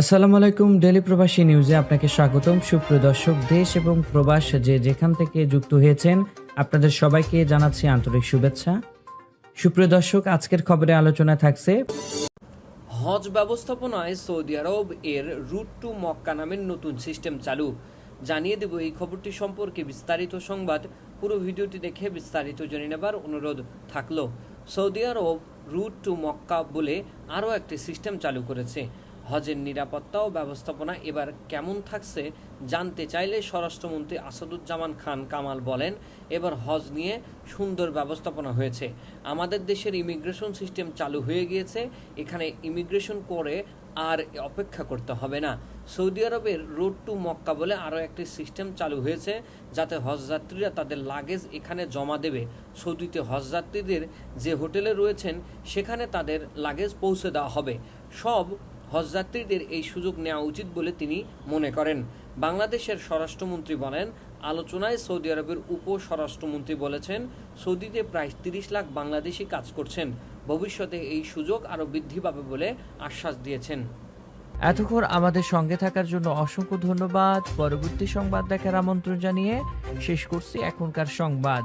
আসসালামু আলাইকুম ডেলি প্রবাসী নিউজে আপনাকে স্বাগতম। সুপ্রিয় দর্শক, দেশ এবং প্রবাস যে যেখান থেকে যুক্ত হয়েছেন, আপনাদের সবাইকে জানাচ্ছি আন্তরিক শুভেচ্ছা। সুপ্রিয় দর্শক, আজকের খবরে আলোচনা থাকছে, হজ ব্যবস্থাপনায় সৌদি আরব এর রুট টু মক্কা নামের নতুন সিস্টেম চালু। জানিয়ে দেব এই খবরটি সম্পর্কে বিস্তারিত সংবাদ। পুরো ভিডিওটি দেখে বিস্তারিত জেনে নেবার অনুরোধ থাকল। Saudi Arab route to Mecca বলে আরও একটি সিস্টেম চালু করেছে। হজের নিরাপত্তা ও ব্যবস্থাপনা এবার কেমন থাকছে জানতে চাইলে স্বরাষ্ট্রমন্ত্রী আসাদুজ্জামান খান কামাল বলেন, এবার হজ নিয়ে সুন্দর ব্যবস্থাপনা হয়েছে। আমাদের দেশের ইমিগ্রেশন সিস্টেম চালু হয়ে গিয়েছে, এখানে ইমিগ্রেশন করে আর অপেক্ষা করতে হবে না। সৌদি আরবের রোড টু মক্কা বলে আরও একটি সিস্টেম চালু হয়েছে, যাতে হজযাত্রীরা তাদের লাগেজ এখানে জমা দেবে। সৌদিতে হজযাত্রীদের যে হোটেলে রয়েছেন, সেখানে তাদের লাগেজ পৌঁছে দেওয়া হবে। সব হজযাত্রীদের এই সুযোগ নেওয়া উচিত বলে তিনি মনে করেন। বাংলাদেশের স্বরাষ্ট্রমন্ত্রী বলেন, আলোচনায় সৌদি আরবের উপ স্বরাষ্ট্রমন্ত্রী বলেছেন, সৌদিতে প্রায় তিরিশ লাখ বাংলাদেশি কাজ করছেন। ভবিষ্যতে এই সুযোগ আরও বৃদ্ধি পাবে বলে আশ্বাস দিয়েছেন। এতক্ষণ আমাদের সঙ্গে থাকার জন্য অসংখ্য ধন্যবাদ। পরবর্তী সংবাদ দেখার আমন্ত্রণ জানিয়ে শেষ করছি এখনকার সংবাদ।